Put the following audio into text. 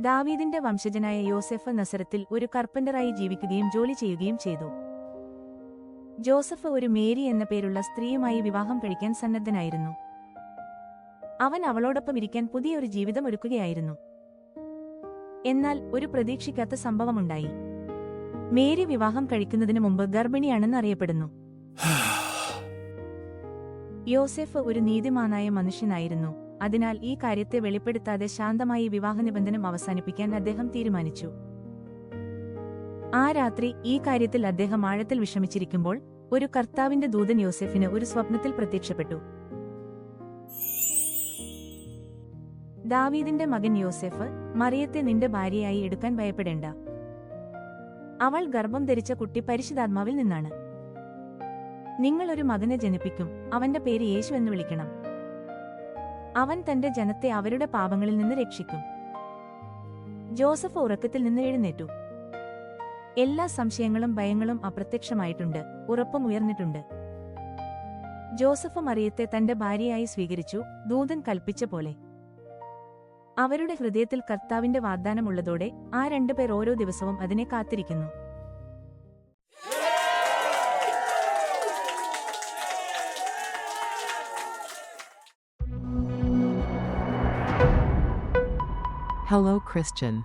ദാവീദിന്റെ വംശജനായ യോസെഫ് നസരത്തിൽ ഒരു കർപ്പന്ററായി ജീവിക്കുകയും ജോലി ചെയ്യുകയും ചെയ്തു. ജോസഫ് ഒരു മേരി എന്ന പേരുള്ള സ്ത്രീയുമായി വിവാഹം കഴിക്കാൻ സന്നദ്ധനായിരുന്നു. അവൻ അവളോടൊപ്പം ഇരിക്കാൻ പുതിയൊരു ജീവിതം ഒരുക്കുകയായിരുന്നു. എന്നാൽ ഒരു പ്രതീക്ഷിക്കാത്ത സംഭവമുണ്ടായി. മേരി വിവാഹം കഴിക്കുന്നതിന് മുമ്പ് ഗർഭിണിയാണെന്ന് അറിയപ്പെടുന്നു. യോസെഫ് ഒരു നീതിമാനായ മനുഷ്യനായിരുന്നു. അതിനാൽ ഈ കാര്യത്തെ വെളിപ്പെടുത്താതെ ശാന്തമായി വിവാഹ നിബന്ധനം അവസാനിപ്പിക്കാൻ അദ്ദേഹം തീരുമാനിച്ചു. ആ രാത്രി ഈ കാര്യത്തിൽ അദ്ദേഹം ആഴത്തിൽ വിഷമിച്ചിരിക്കുമ്പോൾ ഒരു കർത്താവിന്റെ ദൂതൻ യോസെഫിന് ഒരു സ്വപ്നത്തിൽ പ്രത്യക്ഷപ്പെട്ടു. ദാവീദിന്റെ മകൻ യോസെഫ് മറിയത്തെ നിന്റെ ഭാര്യയായി എടുക്കാൻ ഭയപ്പെടേണ്ട. അവൾ ഗർഭം ധരിച്ച കുട്ടി പരിശുദ്ധാത്മാവിൽ നിന്നാണ്. നിങ്ങൾ ഒരു മകനെ ജനിപ്പിക്കും അവന്റെ പേര് യേശു എന്ന് വിളിക്കണം. അവൻ തന്റെ ജനത്തെ അവരുടെ പാപങ്ങളിൽ നിന്ന് രക്ഷിക്കും. ജോസഫ് ഉറക്കത്തിൽ നിന്ന് എഴുന്നേറ്റു. എല്ലാ സംശയങ്ങളും ഭയങ്ങളും അപ്രത്യക്ഷമായിട്ടുണ്ട്. ഉറപ്പും ഉയർന്നിട്ടുണ്ട്. ജോസഫ് മറിയത്തെ തന്റെ ഭാര്യയായി സ്വീകരിച്ചു. ദൂതൻ കൽപ്പിച്ച പോലെ. അവരുടെ ഹൃദയത്തിൽ കർത്താവിന്റെ വാഗ്ദാനമുള്ളതോടെ ആ രണ്ടുപേർ ഓരോ ദിവസവും അതിനെ കാത്തിരിക്കുന്നു. Hello, Christian.